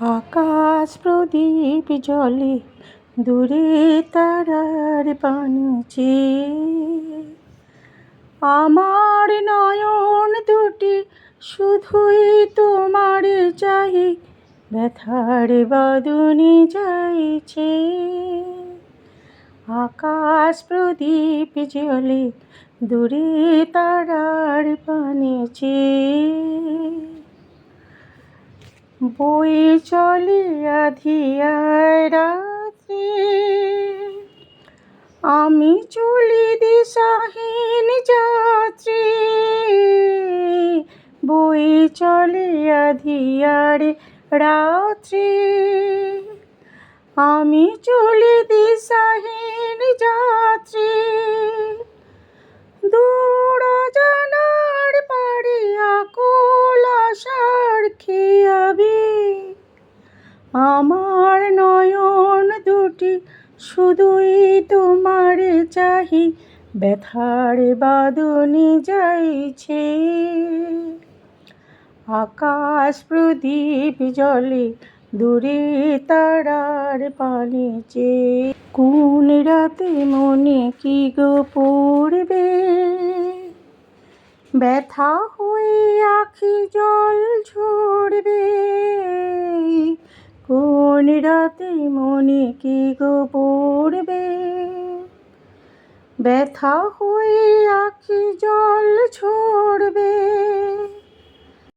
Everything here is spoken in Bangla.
আকাশ প্রদীপ জলে, দূরে তারার পানিছে আমার নয়ন দুটি শুধুই তোমার চাই ব্যথার বাদুনি যাইছে। আকাশ প্রদীপ জলে, দূরে তারার পানিছে বই চলে আধিয়ায় রাত্রি। আমি চলি দিশাহীন যাত্রী। বই চলে আধিয়ার রাত্রি। আমি চলি দিশাহীন যাত্রী। আমার নয়ন দুটি, শুধুই তোমার চাহি। ব্যথার বাদনি যাইছে। আকাশ প্রদীপ জলে দূরে তারার পানিছে কোন রাতে মনে কি গো পড়বে? ব্যথা হয়ে আখি জল ঝরবে কোন রাতে মনে কি গো পড়বে? ব্যথা হয়ে আখি জল ছড়বে